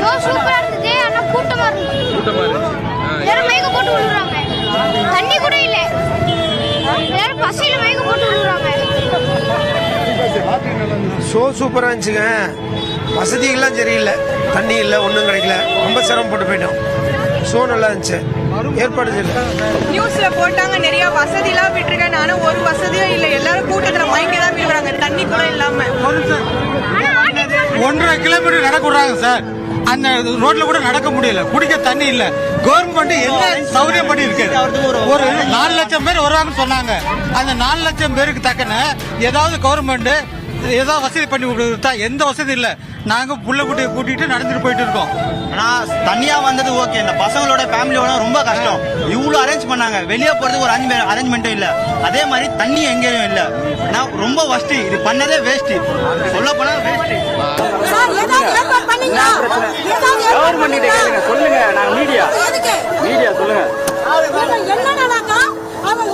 Show சூப்பரா இருந்துச்சு. ஆனா கூட்டமா இருந்துச்சு. கூட்டமா இருக்கு ஆ, எல்லாரும் மயக்க போட்டு விழுறாங்க தண்ணி கூட இல்ல. எல்லாரும் பசியில மயக்க போட்டு விழுறாங்க ஷோ சூப்பராக இருந்துச்சுங்க. வசதிகள்லாம் சரியில்லை. தண்ணி இல்லை ஒன்றும் கிடைக்கல. ரொம்ப சிரமப்பட்டு போயிட்டோம். ஷோ நல்லா இருந்துச்சு. ஏற்பாடு நியூஸ்ல போட்டாங்க நிறைய வசதிலாம் விட்டுருக்காங்க ஆனா ஒரு வசதியும் இல்ல. எல்லாரும் கூட்டத்துல மயங்கி தான் விடுறாங்க. தண்ணி கூட இல்லாம. ஒன்றரை கிலோமீட்டர் நடக்க விடுறாங்க சார். அந்த ரோட்ல கூட நடக்க முடியல. குடிக்க தண்ணி இல்ல. கவர்மெண்ட் என்ன சௌரியம் பண்ணி இருக்கு ஒரு நாலு லட்சம் பேர் வருவாங்கன்னு சொன்னாங்க. அந்த நாலு லட்சம் பேருக்கு தக்கன ஏதாவது கவர்மெண்ட் ஏதாவது வசதி பண்ணி கொடுத்தா எந்த வசதி இல்ல. நாங்க புள்ள குட்டியை கூட்டிட்டு நடந்துட்டு போயிட்டு இருக்கோம். ஆனா தனியா வந்தது ஓகே இந்த பசங்களோட ஃபேமிலியோட ரொம்ப கஷ்டம். இவ்வளவு அரேஞ்ச் பண்ணாங்க. வெளியே போறதுக்கு ஒரு அரேஞ்ச்மெண்ட்டும் இல்ல. அதே மாதிரி தண்ணி எங்கேயும் இல்ல. நான் ரொம்ப வஸ்ட் இது பண்ணதே வேஸ்ட் சொல்ல போனா வேஸ்ட் கவர்மெண்ட் கேளுங்க. சொல்லுங்க. நாங்க மீடியா மீடியா சொல்லுங்க. என்னன்னாக்கா அவன்